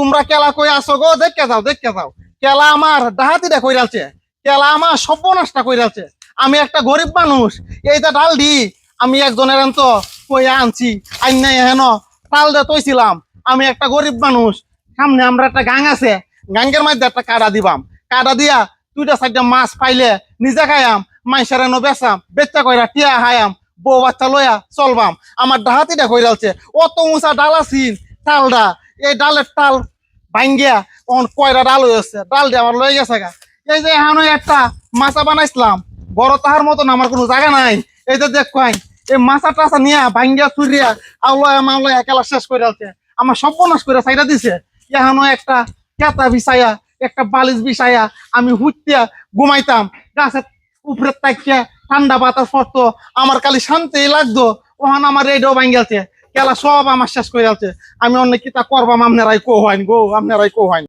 তোমরা কেলা কই আসো গো? দেখকে যাও দেখকে যাও। কেলা আমার ডাহাতিটা কইরালছে কেলা আমার সর্বনাশটা কইরালছে আমি একটা গরিব মানুষ এইটা ডাল দি আমি একজনের তো কইয়া আনছি, আইন নাই হেন, তাল দে তৈছিলাম আমি একটা গরিব মানুষ, সামনে আমরা একটা গাং আছে, গাঙ্গের মধ্যে একটা কাটা দিবাম। কাটা দিয়া দুইটা চারটা মাছ পাইলে নিজে খাইয়াম, মাইসারে ন বেচাম, বেচা কইরা টিয়া খাইয়াম, বউ বাচ্চা লইয়া চলবাম। আমার ডাহাতিটা কইরালছে অত উঁচা ডাল আছিন, তালডা এই ডালের তাল ভাঙ্গিয়া অন কয়রা ডাল হয়েছে, ডাল দিয়ে আমার লয়ে গেছে গা। এই যে এখানে একটা মাছা বানাইছিলাম, বড় তাহার মতন আমার কোনো জায়গা নাই। এই যে দেখ এই মাছা টাছা নিয়া ভাঙ্গিয়া চুরিয়া আউলয়া মাউলয়া একেলা শেষ করে আছে আমার সর্বনাশ করে সাইডা দিছে। এখানে একটা কেতা বিছাইয়া একটা বালিশ বিছাইয়া আমি হুতিয়া ঘুমাইতাম। গাছের উপরে তাকিয়া ঠান্ডা বাতাস পড়তো। আমার খালি শান্তি লাগতো। ওখানে আমার রেডিও ভাঙ্গেলছে কেলা সব আমার শেষ করে আছে আমি অনেক কিতা করবাম আপনারাই কো হয়নি গো আপনারাই কো হয়নি